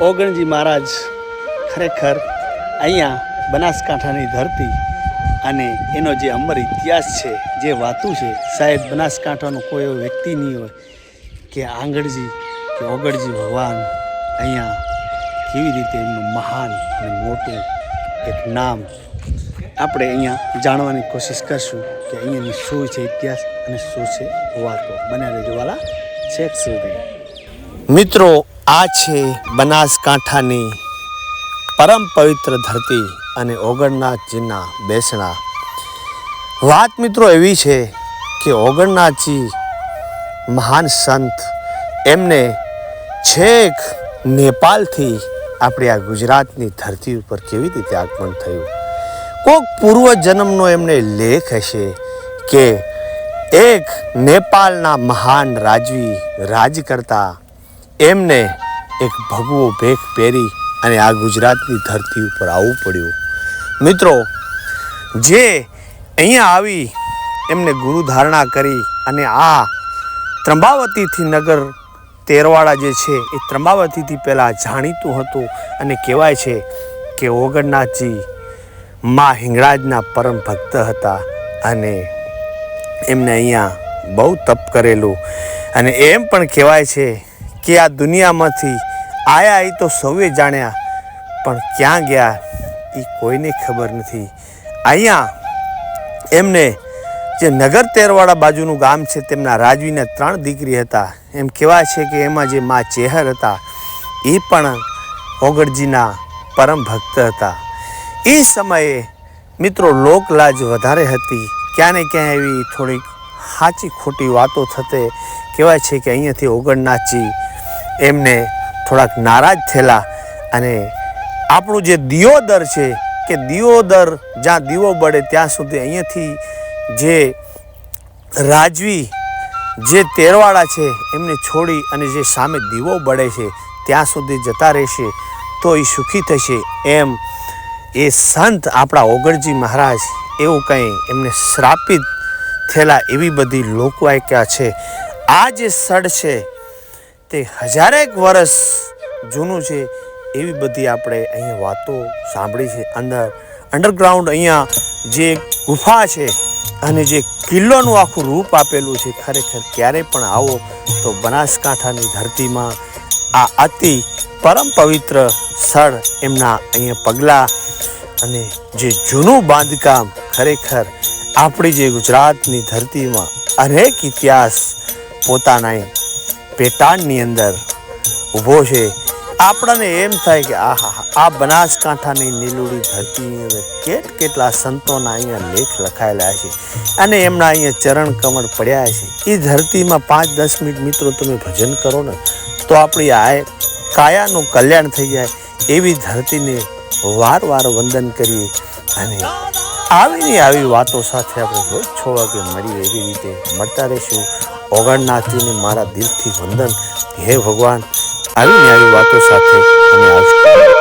ઓગણજી મહારાજ ખરેખર અહીંયા બનાસકાંઠાની ધરતી અને એનો જે અમર ઇતિહાસ છે, જે વાતું છે, સાહેબ બનાસકાંઠાનો કોઈ એવો વ્યક્તિ નહીં હોય કે આંગળજી, કે ઓગળજી ભગવાન અહીંયા કેવી રીતે એમનું મહાન અને મોટું એક નામ આપણે અહીંયા જાણવાની કોશિશ કરશું કે અહીંયાની શું છે ઇતિહાસ અને શું છે વાતો બને રજવાલા છેક સુધી મિત્રો આ છે બનાસકાંઠાની પરમ પવિત્ર ધરતી અને ઓગણનાથજીના બેસણા. વાત મિત્રો એવી છે કે ઓગણનાથજી મહાન સંત, એમને છેક નેપાળથી આપણી આ ગુજરાતની ધરતી ઉપર કેવી રીતે આગમન થયું? કોક પૂર્વજન્મનો એમને લેખ હશે કે એક નેપાળના મહાન રાજવી રાજ કરતા એમને એક ભગવો ભેખ પહેરી અને આ ગુજરાતની ધરતી ઉપર આવવું પડ્યું. મિત્રો, જે અહીંયા આવી એમને ગુરુ ધારણા કરી અને આ ત્રંબાવતીથી નગર તેરવાડા જે છે એ ત્રંબાવતીથી પહેલાં જાણીતું હતું અને કહેવાય છે કે ઓગણનાથજી મા હિંગળાજના પરમ ભક્ત હતા અને એમને અહીંયા બહુ તપ કરેલું. અને એમ પણ કહેવાય છે કે આ દુનિયામાંથી આયા એ તો સૌએ જાણ્યા, પણ ક્યાં ગયા એ કોઈને ખબર નથી. અહીંયા એમને જે નગર તેરવાડા બાજુનું ગામ છે તેમના રાજવીના ત્રણ દીકરી હતા. એમ કહેવાય છે કે એમાં જે મા ચેહર હતા, એ પણ ઓગળજીના પરમ ભક્ત હતા. એ સમયે મિત્રો લોકલાજ વધારે હતી. ક્યાં ને ક્યાં એવી થોડીક સાચી ખોટી વાતો થતે કહેવાય છે કે અહીંયાથી ઓગણનાથજી એમને થોડાક નારાજ થયેલા અને આપણું જે દિયોદર છે, કે દિયોદર જ્યાં દીવો બળે ત્યાં સુધી અહીંયાથી જે રાજવી, જે તેરવાળા છે, એમને છોડી અને જે સામે દીવો બળે છે, ત્યાં સુધી જતા રહેશે, તો એ સુખી થશે એમ એ સંત આપણા ઓગળજી મહારાજ એવું કંઈ એમને શ્રાપિત થયેલા એવી બધી લોકવાયકા છે. આ જે સ્થળ છે તે હજારેક વર્ષ જૂનું છે એવી બધી આપણે અહીંયા વાતો સાંભળી છે. અંદર અંડરગ્રાઉન્ડ અહીંયા જે ગુફા છે અને જે કિલ્લોનું આખું રૂપ આપેલું છે, ખરેખર ક્યારે પણ આવો તો બનાસકાંઠાની ધરતીમાં આ અતિ પરમ પવિત્ર સ્થળ એમના અહીંયા પગલાં અને જે જૂનું બાંધકામ ખરેખર આપણી જે ગુજરાતની ધરતીમાં અનેક ઇતિહાસ પોતાના પેટાળની અંદર ઊભો છે. આપણને એમ થાય કે આહા આ બનાસકાંઠાની નીલુડી ધરતીની અંદર કેટ કેટલા સંતોના અહીંયા લેખ લખાયેલા છે અને એમના અહીંયા ચરણ કમળ પડ્યા છે. એ ધરતીમાં પાંચ, દસ મિનિટ મિત્રો તમે ભજન કરો ને, તો આપણી આ કાયાનું કલ્યાણ થઈ જાય એવી ધરતીને વાર વાર વંદન કરીએ અને આવીને આવી વાતો સાથે આપણે રોજ છ વાગે મળીએ એવી રીતે મળતા રહીશું. ઓગણનાથજીને મારા દિલથી વંદન. હે ભગવાન આવીને આવી વાતો સાથે અમે આવશું.